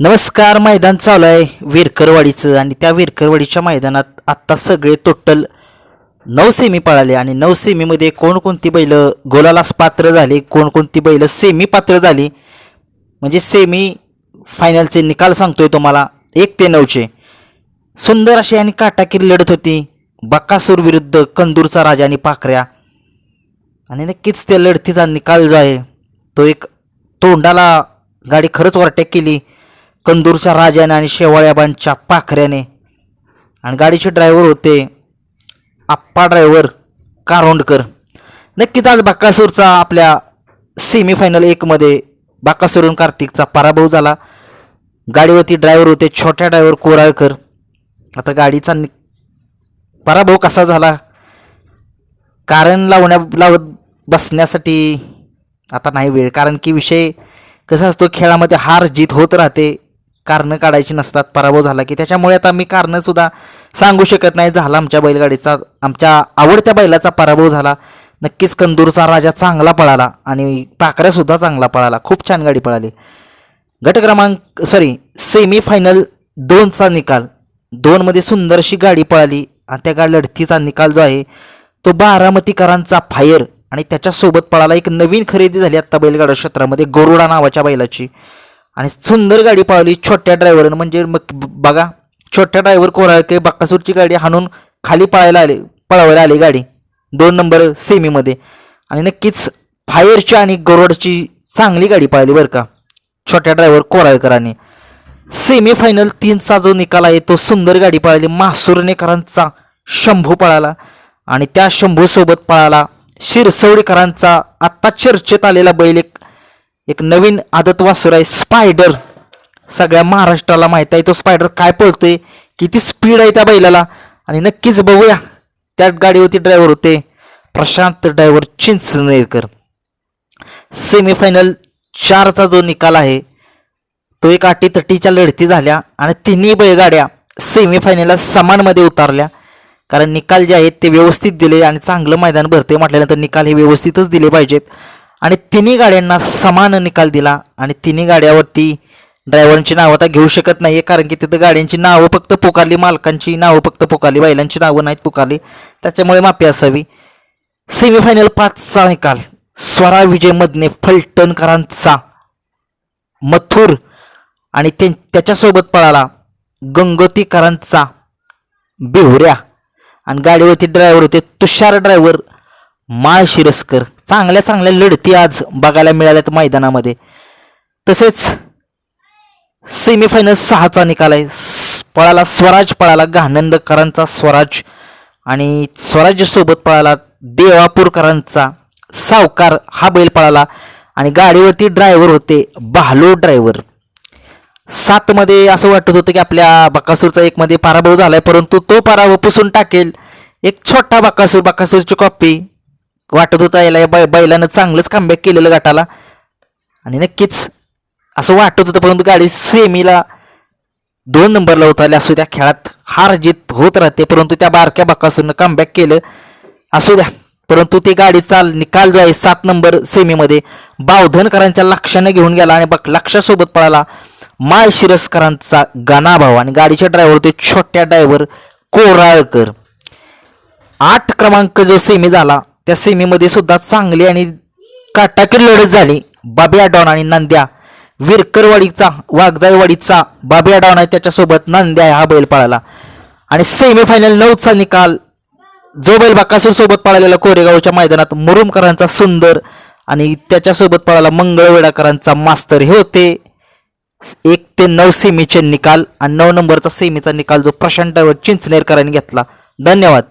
नमस्कार मैदान चालू आहे विरकरवाडीचं आणि त्या विरकरवाडीच्या मैदानात आत्ता सगळे टोटल नऊ सेमी पळाले आणि नऊ सेमीमध्ये कोणकोणती बैल गोलालाच पात्र झाली कोणकोणती बैल सेमी पात्र झाली? म्हणजे सेमी फायनलचे निकाल सांगतोय तुम्हाला एक ते नऊचे. सुंदर अशी आणि काटाकीर लढत होती. बक्कासूर विरुद्ध कंदूरचा राजा आणि पाखऱ्या. आणि नक्कीच त्या लढतीचा निकाल जो आहे तो एक तोंडाला गाडी खरंच वरटॅक केली. कंदूरच्या राजाने आणि शेवाळ्याबांच्या पाखऱ्याने. आणि गाडीचे ड्रायव्हर होते आप्पा ड्रायव्हर कारोंडकर. नक्कीच आज बाकासूरचा आपल्या सेमीफायनल एकमध्ये बाकासूरून कार्तिकचा पराभव झाला. गाडीवरती ड्रायव्हर होते छोट्या ड्रायव्हर कोराळकर. आता गाडीचा नि पराभव कसा झाला? कारण लावण्या लावत बसण्यासाठी आता नाही वेळ. कारण की विषय कसा असतो खेळामध्ये हार जीत होत राहते. कारणं काढायची नसतात पराभव झाला की. त्याच्यामुळे आता मी कारणंसुद्धा सांगू शकत नाही. झाला आमच्या बैलगाडीचा आमच्या आवडत्या बैलाचा पराभव झाला. नक्कीच कंदूरचा राजा चांगला पळाला आणि पाखऱ्यासुद्धा चांगला पळाला. खूप छान गाडी पळाली. गट क्रमांक सॉरी सेमी फायनल दोनचा निकाल. दोनमध्ये सुंदरशी गाडी पळाली आणि त्या गाडी लढतीचा निकाल जो आहे तो बारामतीकरांचा फायर आणि त्याच्यासोबत पळाला एक नवीन खरेदी झाली आत्ता बैलगाडा क्षेत्रामध्ये गरुडा नावाच्या बैलाची. आणि सुंदर गाडी पाळली छोट्या ड्रायव्हरनं म्हणजे मग बघा छोट्या ड्रायव्हर कोराळके बक्कासूरची गाडी हाणून खाली पळायला आली पळवायला आली गाडी. दोन नंबर सेमीमध्ये आणि नक्कीच फायरची आणि गरोडची चांगली गाडी पाळली बरं का. छोट्या ड्रायव्हर कोराळकरांनी. सेमीफायनल तीनचा जो निकाल आहे तो सुंदर गाडी पळाली मासुरणेकरांचा शंभू पळाला. आणि त्या शंभूसोबत पळाला शिरसवडीकरांचा आत्ता चर्चेत आलेला बैल एक एक नवीन आदत वासुर आहे स्पायडर सगळ्या महाराष्ट्राला माहीत आहे तो स्पायडर काय पळतोय किती स्पीड आहे त्या बैलाला. आणि नक्कीच बघूया त्या गाडीवरती ड्रायव्हर होते प्रशांत ड्रायव्हर चिंचनेरकर. सेमीफायनल चारचा जो निकाल आहे तो एक अटीतटीच्या लढती झाल्या आणि तिन्ही बैलगाड्या सेमीफायनलला समानमध्ये उतारल्या. कारण निकाल जे आहेत ते व्यवस्थित दिले आणि चांगलं मैदान भरते म्हटल्यानंतर निकाल हे व्यवस्थितच दिले पाहिजेत. आणि तिन्ही गाड्यांना समान निकाल दिला आणि तिन्ही गाड्यावरती ड्रायव्हरांची नावं आता घेऊ शकत नाही आहे कारण की तिथं गाड्यांची नावं फक्त पुकारली मालकांची नावं फक्त पुकारली बैलांची नावं नाहीत पुकारली. त्याच्यामुळे माफी असावी. सेमीफायनल पाचचा निकाल. स्वरा विजय मधने फलटणकरांचा. मथुर आणि ते त्याच्यासोबत पळाला गंगोतीकरांचा बेहुऱ्या. आणि गाडीवरती ड्रायव्हर होते तुषार ड्रायव्हर माळ शिरस्कर चांगल्या चांगल्या लढती आज बघायला मिळाल्यात मैदानामध्ये. तसेच सेमीफायनल सहाचा निकाल आहे. पळाला स्वराज पळाला गानंदकरांचा स्वराज आणि स्वराज्यसोबत पळाला देवापूरकरांचा सावकार हा बैल पळाला आणि गाडीवरती ड्रायव्हर होते बहालो ड्रायव्हर सातमध्ये असं वाटत होतं की आपल्या बकासूरचा एकमध्ये पराभव झाला आहे परंतु तो पराभव पुसून टाकेल. एक छोटा बकासूर बकासूरची कॉपी वाटत होता याला या बैलानं चांगलंच कमबॅक केलेलं गटाला. आणि नक्कीच असं वाटत होतं परंतु गाडी सेमीला दोन नंबरला उतरली. असू त्या खेळात हार जीत होत राहते परंतु त्या बारक्या बकासूरनं कमबॅक केलं. असू द्या परंतु ती गाडी चाल निकाल जो आहे सात नंबर सेमीमध्ये बावधनकरांच्या लक्षाने घेऊन गेला. आणि बघ लक्षासोबत पळाला माळ शिरस्करांचा गणाभाव. आणि गाडीचे ड्रायव्हर होते छोट्या ड्रायव्हर कोराळकर. आठ क्रमांक जो सेमी झाला त्या सेमीमध्ये सुद्धा चांगली आणि काटाकीर लढत झाली. बाबी डॉन आणि नांद्या. विरकरवाडीचा वाघजाईवाडीचा बाबी डॉन आहे त्याच्यासोबत नांद्या आहे हा बैल पळाला. आणि सेमीफायनल नऊचा निकाल जो बैल बाकासूरसोबत पळालेला कोरेगावच्या मैदानात मुरुमकरांचा सुंदर आणि त्याच्यासोबत पळाला मंगळवेडाकरांचा मास्तर. हे होते एक ते नऊ सेमीचे निकाल आणि नऊ नंबरचा सेमीचा निकाल जो प्रशांत चिंचनेरकरांनी घेतला. धन्यवाद.